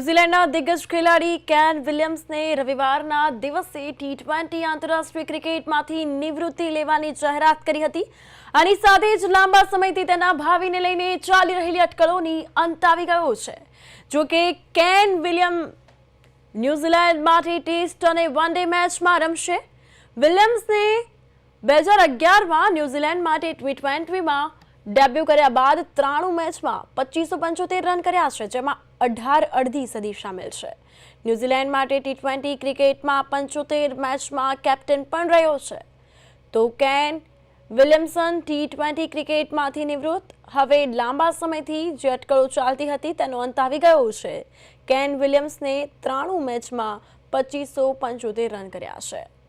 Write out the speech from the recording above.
ન્યૂઝીલેન્ડના દિગ્ગજ ખેલાડી કેન વિલિયમ્સને રવિવારના દિવસે ટી ટ્વેન્ટી આંતરરાષ્ટ્રીય ક્રિકેટમાંથી નિવૃત્તિ લેવાની જાહેરાત કરી હતી. આની સાથે જ લાંબા સમયથી તેના ભાવિને લઈને ચાલી રહેલી અટકળોની અંત આવી ગયો છે. જો કે કેન વિલિયમ ન્યૂઝીલેન્ડ માટે ટેસ્ટ અને વન ડે મેચમાં રમશે. વિલિયમ્સને બે હજાર અગિયારમાં ન્યૂઝીલેન્ડ માટે ટી ટ્વેન્ટીમાં ડેબ્યુ કર્યા બાદ ત્રાણું મેચમાં પચીસો પંચોતેર રન કર્યા છે, જેમાં અઢાર અડધી સદી સામેલ છે. ન્યૂઝીલેન્ડ માટે ટી ટ્વેન્ટી ક્રિકેટમાં પંચોતેર મેચમાં કેપ્ટન પણ રહ્યો છે. તો કેન વિલિયમસન ટી ટ્વેન્ટી ક્રિકેટમાંથી નિવૃત્ત. હવે લાંબા સમયથી જે અટકળો ચાલતી હતી તેનો અંત આવી ગયો છે. કેન વિલિયમ્સને ત્રાણું મેચમાં પચીસો પંચોતેર રન કર્યા છે.